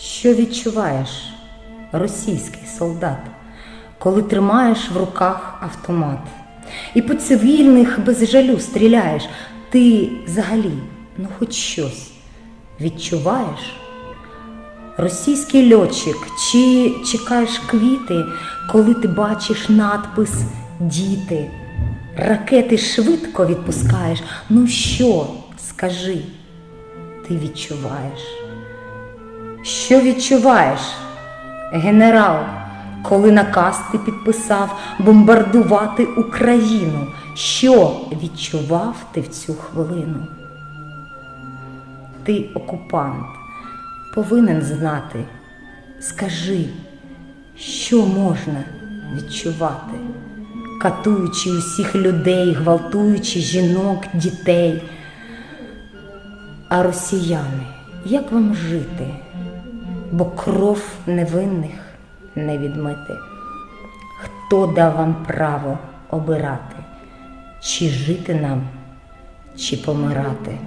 Що відчуваєш, російський солдат, коли тримаєш в руках автомат і по цивільних без жалю стріляєш, ти взагалі, ну хоч щось відчуваєш? Російський льотчик, чи чекаєш квіти, коли ти бачиш надпис Діти, ракети швидко відпускаєш. Ну що, скажи, ти відчуваєш? Що відчуваєш, генерал, коли наказ ти підписав бомбардувати Україну? Що відчував ти в цю хвилину? Ти окупант, повинен знати. Скажи, що можна відчувати, катуючи усіх людей, гвалтуючи жінок, дітей. А росіяни, як вам жити? Бо кров невинних не відмити. Хто дав вам право обирати, чи жити нам, чи помирати?